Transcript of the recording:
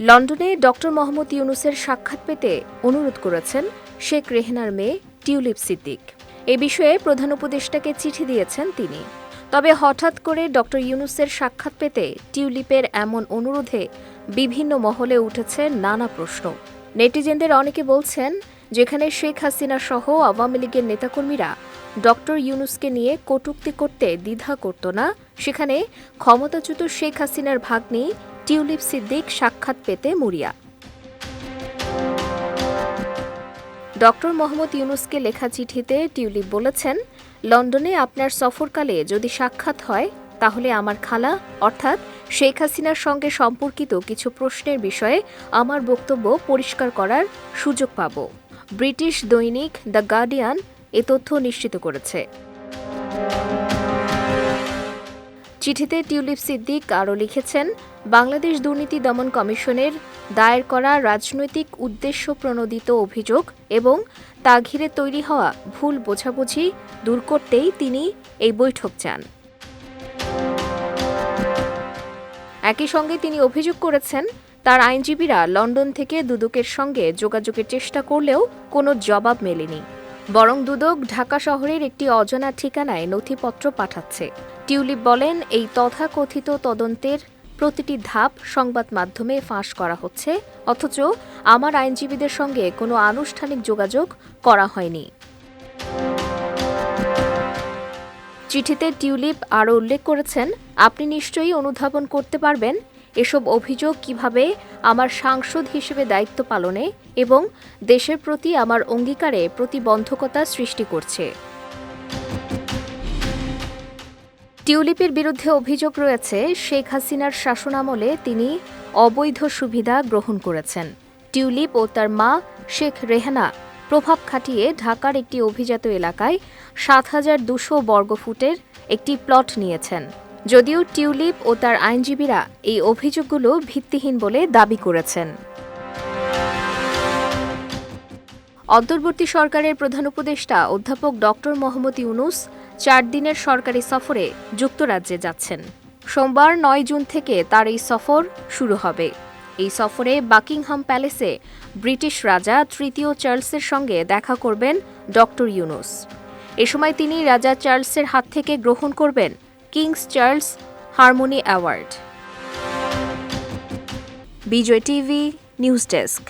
লন্ডনে ডক্টর মোহাম্মদ ইউনুসের সাক্ষাৎ পেতে অনুরোধ করেছেন শেখ রেহনার মেয়ে টিউলিপ সিদ্দিক। এ বিষয়ে প্রধান উপদেষ্টাকে চিঠি দিয়েছেন তিনি। তবে হঠাৎ করে ডক্টর ইউনুসের সাক্ষাৎ পেতে টিউলিপের এমন অনুরোধে বিভিন্ন মহলে উঠেছে নানা প্রশ্ন। নেটিজেনদের অনেকে বলছেন, যেখানে শেখ হাসিনা সহ আওয়ামী লীগের নেতাকর্মীরা ডক্টর ইউনুসকে নিয়ে কটূক্তি করতে দ্বিধা করত না, সেখানে ক্ষমতাচ্যুত শেখ হাসিনার ভাগ্নি টিউলিপ সিদ্দিক সাক্ষাৎ পেতে মরিয়া। ডক্টর মোহাম্মদ ইউনুসকে লেখা চিঠিতে টিউলিপ বলেছেন, লন্ডনে আপনার সফরকালে যদি সাক্ষাৎ হয়, তাহলে আমার খালা, অর্থাৎ শেখ হাসিনার সঙ্গে সম্পর্কিত কিছু প্রশ্নের বিষয়ে আমার বক্তব্য পরিষ্কার করার সুযোগ পাব। ব্রিটিশ দৈনিক দ্য গার্ডিয়ান এ তথ্য নিশ্চিত করেছে। চিঠিতে টিউলিপ সিদ্দিক আরও লিখেছেন, বাংলাদেশ দুর্নীতি দমন কমিশনের দায়ের করা রাজনৈতিক উদ্দেশ্য প্রণোদিত অভিযোগ এবং তা ঘিরে তৈরি হওয়া ভুল বোঝাবুঝি দূর করতেই তিনি এই বৈঠক চান। একই সঙ্গে তিনি অভিযোগ করেছেন, তার আইনজীবীরা লন্ডন থেকে দুদকের সঙ্গে যোগাযোগের চেষ্টা করলেও কোনো জবাব মেলেনি। বরং দুদক ঢাকা শহরের একটি অজানা ঠিকানায় নথিপত্র পাঠাচ্ছে। টিউলিপ বলেন, এই তথাকথিত তদন্তের প্রতিটি ধাপ সংবাদ মাধ্যমে ফাঁস করা হচ্ছে, অথচ আমার আইনজীবীদের সঙ্গে কোনো আনুষ্ঠানিক যোগাযোগ করা হয়নি। চিঠিতে টিউলিপ আরও উল্লেখ করেছেন, আপনি নিশ্চয়ই অনুধাবন করতে পারবেন এসব অভিযোগ কীভাবে আমার সাংসদ হিসেবে দায়িত্ব পালনে এবং দেশের প্রতি আমার অঙ্গীকারে প্রতিবন্ধকতা সৃষ্টি করছে। টিউলিপের বিরুদ্ধে অভিযোগ রয়েছে, শেখ হাসিনার শাসনামলে তিনি অবৈধ সুবিধা গ্রহণ করেছেন। টিউলিপ ও তার মা শেখ রেহানা প্রভাব খাটিয়ে ঢাকার একটি অভিজাত এলাকায় সাত হাজার দুশো বর্গফুটের একটি প্লট নিয়েছেন। যদিও টিউলিপ ও তার আইনজীবীরা এই অভিযোগগুলো ভিত্তিহীন বলে দাবি করেছেন। অন্তর্বর্তী সরকারের প্রধান উপদেষ্টা অধ্যাপক ডক্টর মোহাম্মদ ইউনুস চার দিনের সরকারি সফরে যুক্তরাজ্যে যাচ্ছেন। সোমবার নয় জুন থেকে তার এই সফর শুরু হবে। এই সফরে বাকিংহাম প্যালেসে ব্রিটিশ রাজা তৃতীয় চার্লসের সঙ্গে দেখা করবেন ডক্টর ইউনুস। এ সময় তিনি রাজা চার্লসের হাত থেকে গ্রহণ করবেন Kings Charles Harmony Award. Bijoy TV news desk.